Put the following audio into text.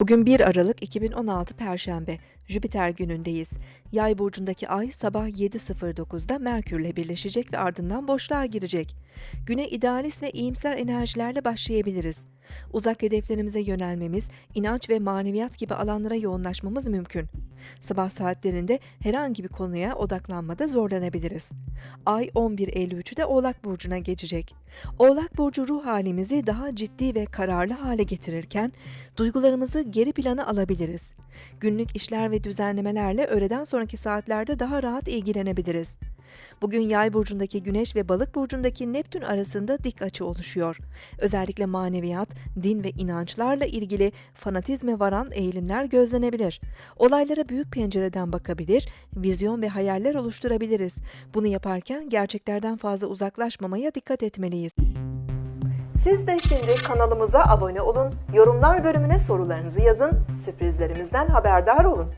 Bugün 1 Aralık 2016 Perşembe, Jüpiter günündeyiz. Yay burcundaki ay sabah 7.09'da Merkürle birleşecek ve ardından boşluğa girecek. Güne idealist ve iyimser enerjilerle başlayabiliriz. Uzak hedeflerimize yönelmemiz, inanç ve maneviyat gibi alanlara yoğunlaşmamız mümkün. Sabah saatlerinde herhangi bir konuya odaklanmada zorlanabiliriz. Ay 11.53'de Oğlak Burcu'na geçecek. Oğlak Burcu ruh halimizi daha ciddi ve kararlı hale getirirken, duygularımızı geri plana alabiliriz. Günlük işler ve düzenlemelerle öğleden sonraki saatlerde daha rahat ilgilenebiliriz. Bugün Yay burcundaki Güneş ve Balık burcundaki Neptün arasında dik açı oluşuyor. Özellikle maneviyat, din ve inançlarla ilgili fanatizme varan eğilimler gözlenebilir. Olaylara büyük pencereden bakabilir, vizyon ve hayaller oluşturabiliriz. Bunu yaparken gerçeklerden fazla uzaklaşmamaya dikkat etmeliyiz. Siz de şimdi kanalımıza abone olun, yorumlar bölümüne sorularınızı yazın, sürprizlerimizden haberdar olun.